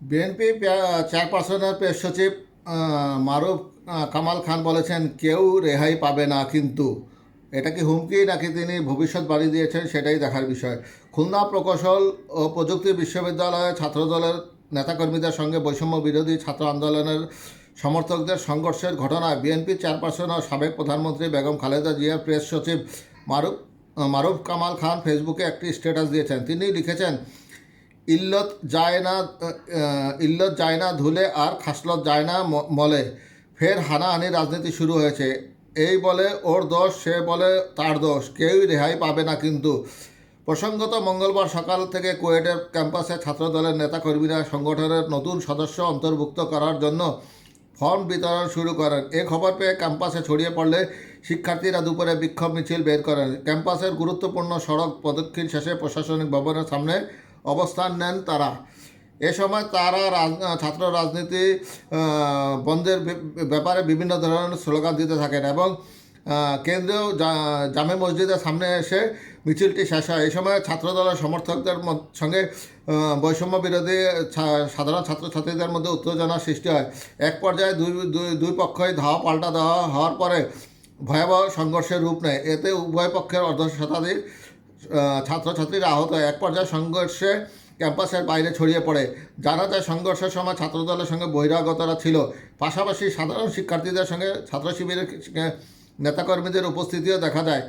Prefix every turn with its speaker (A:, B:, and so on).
A: BNP চেয়ারপারসনের press সচিব মারুফ কামাল খান বলেছেন, কেউ রেহাই পাবে না কিন্তু। এটা কি হুমকি নাকি তিনি ভবিষ্যৎ বাড়ি দিয়েছেন সেটাই দেখার বিষয়। খুলনা প্রকৌশল ও প্রযুক্তি বিশ্ববিদ্যালয়ে ছাত্রদলের নেতাকর্মীদের সঙ্গে বৈষম্য বিরোধী ছাত্র আন্দোলনের সমর্থকদের সংঘর্ষের ঘটনায় বিএনপি চেয়ারপারসন ও সাবেক প্রধানমন্ত্রী বেগম খালেদা জিয়ার প্রেস সচিব মারুফ মারুফ কামাল খান ফেসবুকে একটি স্ট্যাটাস দিয়েছেন। তিনি লিখেছেন ইল্লত যায় না ইল্লত যায় না, ধুলে আর খাসলত যায় না মলে। ফের হানাহানি রাজনীতি শুরু হয়েছে। এই বলে ওর দোষ, সে বলে তার দোষ। কেউই রেহাই পাবে না কিন্তু। প্রসঙ্গত মঙ্গলবার সকাল থেকে কুয়েটের ক্যাম্পাসে ছাত্রদলের নেতাকর্মীরা সংগঠনের নতুন সদস্য অন্তর্ভুক্ত করার জন্য ফর্ম বিতরণ শুরু করেন। এ খবর পেয়ে ক্যাম্পাসে ছড়িয়ে পড়লে শিক্ষার্থীরা দুপুরে বিক্ষোভ মিছিল বের করেন। ক্যাম্পাসের গুরুত্বপূর্ণ সড়ক প্রদক্ষিণ শেষে প্রশাসনিক ভবনের সামনে অবস্থান নেন তারা। এ সময় তারা ছাত্র রাজনীতি বন্ধের ব্যাপারে বিভিন্ন ধরনের স্লোগান দিতে থাকেন এবং কেন্দ্রীয় জামে মসজিদের সামনে এসে মিছিলটি শেষ হয়। এই সময় ছাত্রদলের সমর্থকদের সঙ্গে বৈষম্য বিরোধী সাধারণ ছাত্রছাত্রীদের মধ্যে উত্তেজনা সৃষ্টি হয়। এক পর্যায়ে দুই দুই দুই পক্ষই ধাওয়া পাল্টা দেওয়া হওয়ার পরে ভয়াবহ সংঘর্ষের রূপ নেয়। এতে উভয় পক্ষের অর্ধ শতাধিক ছাত্রছাত্রীরা আহত এক পর্যায়ে সংঘর্ষে ক্যাম্পাসের বাইরে ছড়িয়ে পড়ে। যারা যায় সংঘর্ষের সময় ছাত্রদলের সঙ্গে বহিরাগতরা ছিল। পাশাপাশি সাধারণ শিক্ষার্থীদের সঙ্গে ছাত্র শিবিরের নেতাকর্মীদের উপস্থিতিও দেখা যায়।